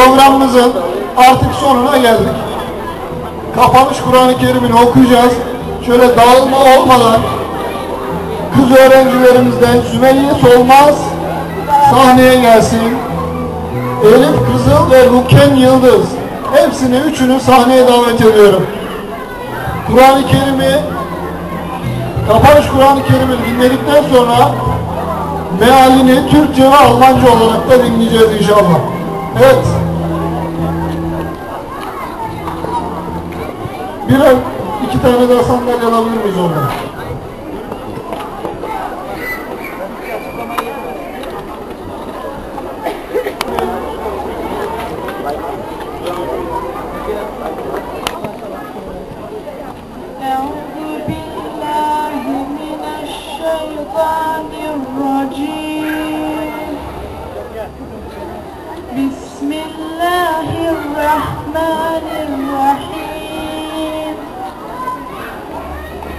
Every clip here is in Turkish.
programımızın artık sonuna geldik. Kapanış Kur'an-ı Kerim'ini okuyacağız. Şöyle dağılma olmadan kız öğrencilerimizden Sümeyye Solmaz sahneye gelsin. Elif Kızıl ve Ruken Yıldız hepsini üçünü sahneye davet ediyorum. Kur'an-ı Kerim'i kapanış Kur'an-ı Kerim'i dinledikten sonra mealini Türkçe ve Almanca olarak da dinleyeceğiz inşallah. Evet. Birer iki tane daha sandalye alabilir miyiz oradan?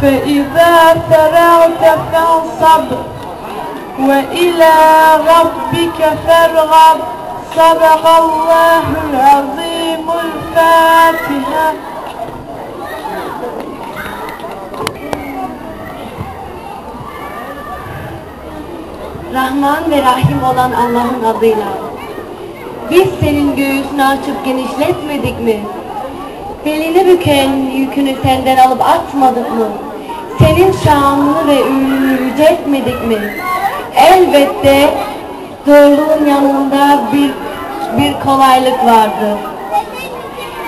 فإذا فرغت فانصب وإلى ربك فارغب صدق الله العظيم الفاتحة Rahman ve Rahim olan Allah'ın adıyla. Biz senin göğsünü açıp genişletmedik mi? Belini büken yükünü senden alıp atmadık mı? Senin şanını ve ünlünü yüceltmedik mi? Elbette zorluğun yanında bir, bir kolaylık vardı.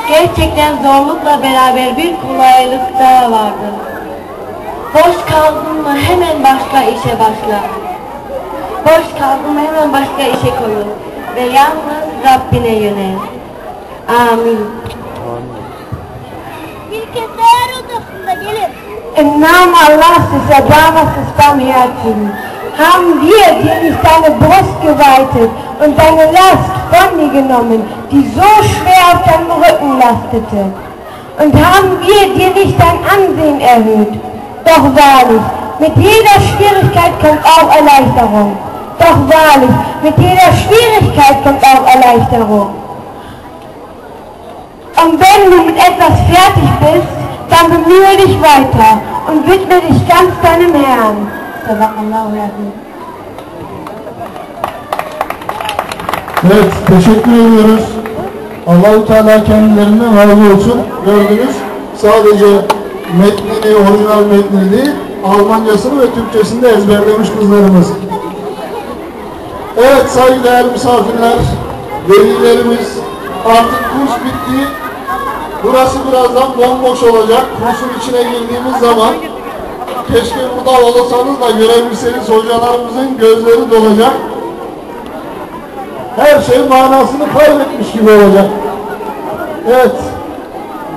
Gerçekten zorlukla beraber bir kolaylık daha vardı. Boş kaldın mı hemen başka işe başla. Boş kaldın mı hemen başka işe koyul. Ve yalnız Rabbine yönel. Amin. Im Namen Allahs des Erbarmers des Barmherzigen haben wir dir nicht deine Brust geweitet und deine Last von dir genommen, die so schwer auf deinem Rücken lastete. Und haben wir dir nicht dein Ansehen erhöht. Doch wahrlich, mit jeder Schwierigkeit kommt auch Erleichterung. Doch wahrlich, mit jeder Schwierigkeit kommt auch Erleichterung. Und wenn du mit etwas fertig bist, dann bemühe dich weiter und widme dich ganz deinem Herrn. Evet, teşekkür ediyoruz. Allahu Teala kendilerinden razı olsun. Gördünüz, sadece metnini, orijinal metnini değil, Almancasını ve Türkçesini de ezberlemiş kızlarımız. Evet saygıdeğer misafirler, velilerimiz, artık kurs bitti. Burası birazdan bomboş olacak. Kursun içine girdiğimiz zaman keşke burada olursanız da görebilseniz hocalarımızın gözleri dolacak her şey manasını kaybetmiş gibi olacak. Evet,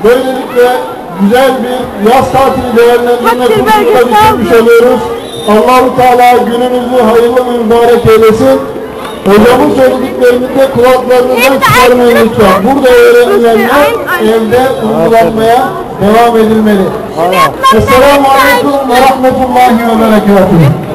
böylelikle güzel bir yaz tatili değerlendirme kursuna bitirmiş oluyoruz. Allahu Teala gününüzü hayırlı mübarek eylesin. Hocamın söylediklerini de kulaklarınızdan çıkarmayın lütfen. Burada öğrenilenler evde uygulanmaya devam edilmeli. Esselamu Aleyküm ve Rahmetullahi ve Berekatuhu.